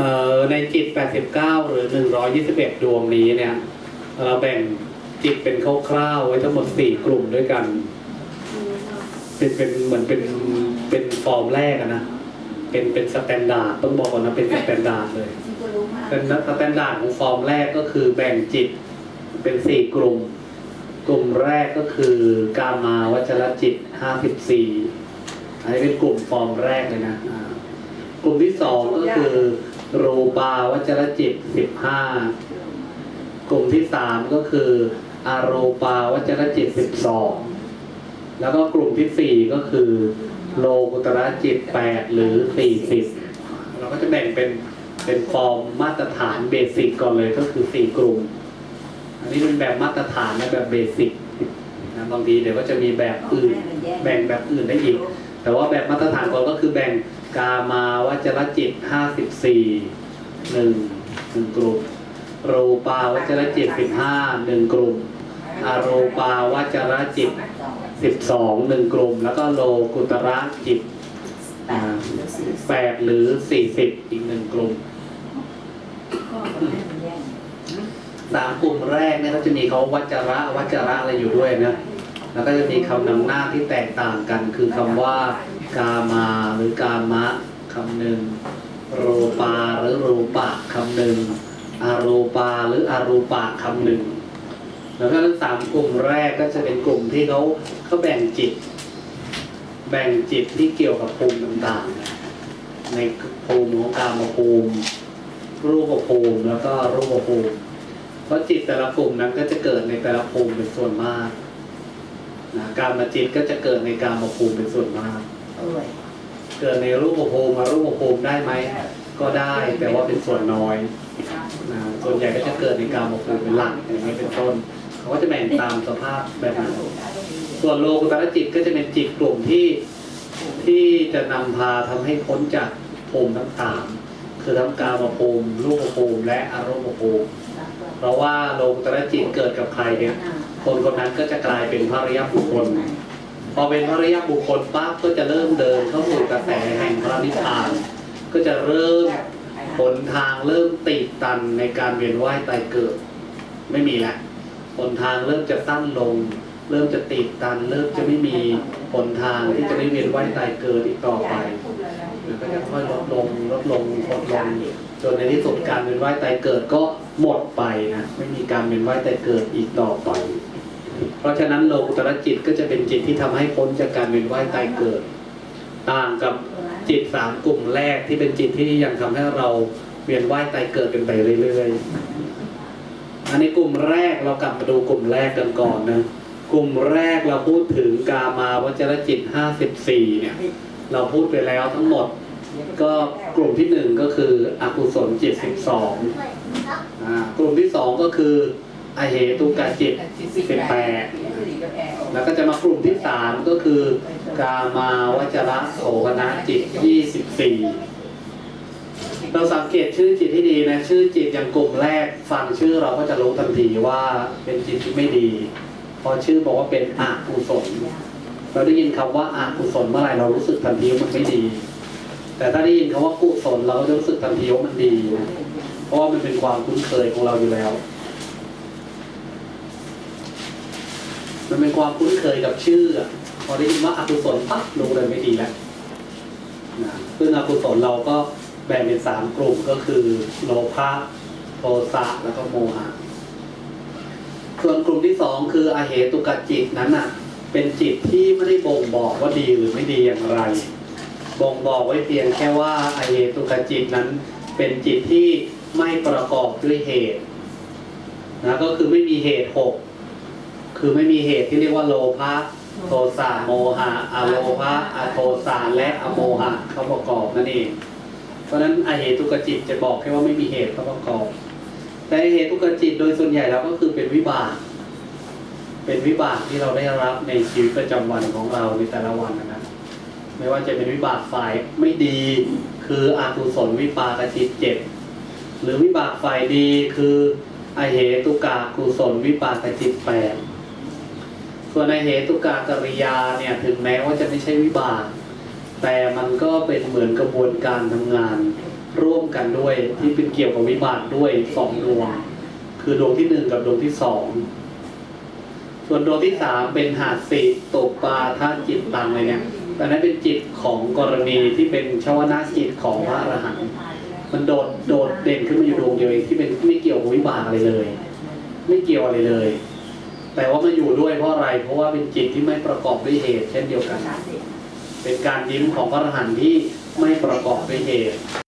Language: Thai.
ออในจิต 89 หรือ 121 ดวงนี้เนี่ย เราแบ่งจิตเป็นคร่าวๆไว้ทั้งหมด 4 กลุ่มด้วยกัน เป็นเป็นเหมือนเป็นเป็นฟอร์มแรกนะ เป็นเป็นสแตนดาร์ดต้องบอกก่อนนะเป็นสแตนดาร์ดเลย เป็นสแตนดาร์ดของฟอร์มแรกก็คือแบ่งจิตเป็นสี่กลุ่ม กลุ่มแรกก็คือกามาวัจรจิตห้าสิบสี่อันนี้เป็นกลุ่มฟอร์มแรกเลยนะ กลุ่มที่สองก็คือ รูปาวจรจิตสิบห้ากลุ่มที่สามก็คืออารูปาวจรจิตสิบสองแล้วก็กลุ่มที่สี่ก็คือ โลกุตระจิตแปดหรือสี่สิบเราก็จะแบ่งเป็นเป็นฟอร์มมาตรฐานเบสิกก่อนเลยก็คือสี่กลุ่ม อันนี้เป็นแบบมาตรฐานและแบบเบสิกนะบางทีเดี๋ยวก็จะมีแบบอื่น แบ่งแบบอื่นได้อีก แต่ว่าแบบมาตรฐานก่อนก็คือแบ่ง กามาวจรจิตห้าสิบสี่หนึ่งหนึ่งกลุ่มรูปาวจรจิตสิบห้าหนึ่งกลุ่มอารูปาวจรจิตสิบสองหนึ่งกลุ่ม แล้วก็โลกุตระจิตแปดหรือสี่สิบอีกหนึ่งกลุ่มสามกลุ่มแรกเนี่ยเขาจะมีเขาวัจระวัจระอะไรอยู่ด้วยนะ แล้วก็จะมีคำนำหน้าที่แตกต่างกัน คือคำว่ากามาหรือกามะคำหนึ่งรูปาหรือโรปะคำหนึ่งอารูปาหรืออารูปะคำหนึ่งแล้วก็ทั้งสามกลุ่มแรกก็จะเป็นกลุ่มที่เขาเขาแบ่งจิต แบ่งจิตที่เกี่ยวกับภูมิต่างๆ ในภูมิของกามภูมิ รูปภูมิแล้วก็รูปภูมิ เพราะจิตแต่ละภูมินั้นก็จะเกิดในแต่ละภูมิเป็นส่วนมาก นะการมาจิตก็จะเกิดในกามภูมิเป็นส่วนมาก เกิดในรูปภูมิมารูปภูมิได้ไหม ก็ได้แต่ว่าเป็นส่วนน้อยนะส่วนใหญ่ก็จะเกิดในกามภูมิเป็นหลักอย่างนี้เป็นต้น เขาก็จะแบ่งตามสภาพแบบนั้นส่วนโลกุตระจิตก็จะเป็นจิตกลุ่มที่ที่จะนำพาทำให้พ้นจากภูมิทั้งสามคือทั้งกามภูมิรูปภูมิและอารมณ์ภูมิ เพราะว่าโลกุตระจิตเกิดกับใครเนี่ยคนคนนั้นก็จะกลายเป็นพระอริยบุคคล พอเป็นพระอริยบุคคลปั๊บก็จะเริ่มเดินเข้าสู่กระแสแห่งพระนิพพาน ก็จะเริ่มหนทางเริ่มติดตันในการเวียนว่ายตายเกิด ไม่มีแล้วหนทางเริ่มจะสั้นลง เริ่มจะติดตัน เริ่มจะไม่มีหนทางที่จะได้เวียนว่ายตายเกิดอีกต่อไป มันก็จะค่อยลดลงลดลงลดลงจนในที่สุดการเวียนว่ายตายเกิดก็หมดไปนะไม่มีการเวียนว่ายตายเกิดอีกต่อไป เพราะฉะนั้นโลกุตระจิตก็จะเป็นจิตที่ทำให้พ้นจากการเวียนว่ายตายเกิด ต่างกับจิตสามกลุ่มแรกที่เป็นจิตที่ยังทำให้เราเวียนว่ายตายเกิดกันไปเรื่อยๆอันนี้กลุ่มแรกเรากลับมาดูกลุ่มแรกกันก่อนนะกลุ่มแรกเราพูดถึงกามาวจรจิต54เนี่ยเราพูดไปแล้วทั้งหมด ก็กลุ่มที่หนึ่งก็คืออกุศลจิต12อ่ากลุ่มที่สองก็คืออเหตุกาจิต18แล้วก็จะมากลุ่มที่สามก็คือกามาวจระโสกนะจิต24เราสังเกตชื่อจิตที่ดีนะ ชื่อจิตอย่างกลุ่มแรกฟังชื่อเราก็จะรู้ทันทีว่าเป็นจิตที่ไม่ดี พอชื่อบอกว่าเป็นอกุศลเราได้ยินคำว่าอากุศลเมื่อไหร่เรารู้สึกทันทีว่ามันไม่ดี แต่ถ้าได้ยินคำว่ากุศลเราก็จะรู้สึกทันทีว่ามันดีนะเพราะว่ามันเป็นความคุ้นเคยของเราอยู่แล้ว มันเป็นความคุ้นเคยกับชื่อพอได้ยินว่าอกุศลปั๊บรู้เลยไม่ดีแล้วนะซึ่งอกุศลเราก็แบ่งเป็นสามกลุ่มก็คือโลภะโทสะแล้วก็โมหะส่วนกลุ่มที่สองคืออาเหตุกจิตนั้นน่ะ เป็นจิตที่ไม่ได้บ่งบอกว่าดีหรือไม่ดีอย่างไร บ่งบอกไว้เพียงแค่ว่าอาเหตุกะจิตนั้น เป็นจิตที่ไม่ประกอบด้วยเหตุนะก็คือไม่มีเหตุหกคือไม่มีเหตุที่เรียกว่าโลภะโทสะโมหะอโลภะอโทสะและอโมหะเขาประกอบนั่นเอง เพราะฉะนั้นอเหตุกะจิตจะบอกแค่ว่าไม่มีเหตุเขาประกอบ แต่เหตุกจิตโดยส่วนใหญ่แล้วก็คือเป็นวิบาก เป็นวิบากที่เราได้รับในชีวิตประจำวันของเราในแต่ละวันนะครับ ไม่ว่าจะเป็นวิบากฝ่ายไม่ดี คืออากุศลวิปากจิตเจ็ดหรือวิบากฝ่ายดีคืออเหตุกากุศลวิปากจิตแปดส่วนอเหตุกากริยาเนี่ยถึงแม้ว่าจะไม่ใช่วิบาก แต่มันก็เป็นเหมือนกระบวนการทำงาน ร่วมกันด้วยที่เป็นเกี่ยวกับวิบากด้วยสองดวง คือดวงที่หนึ่งกับดวงที่สองส่วนดวงที่สามเป็นหาสิตกปลาท่าจิตตังอะไรเนี่ย อันนั้นเป็นจิตของกรณีที่เป็นชวนาจิตของพระอรหันต์มันโดดโดดเด่นขึ้นมาอยู่ดวงเดียวเองที่เป็นไม่เกี่ยวกับวิบากอะไรเลย ไม่เกี่ยวอะไรเลย แต่ว่ามาอยู่ด้วยเพราะอะไร เพราะว่าเป็นจิตที่ไม่ประกอบด้วยเหตุ เช่นเดียวกัน เป็นการยิ้มของพระอรหันต์ที่ไม่ประกอบด้วยเหตุ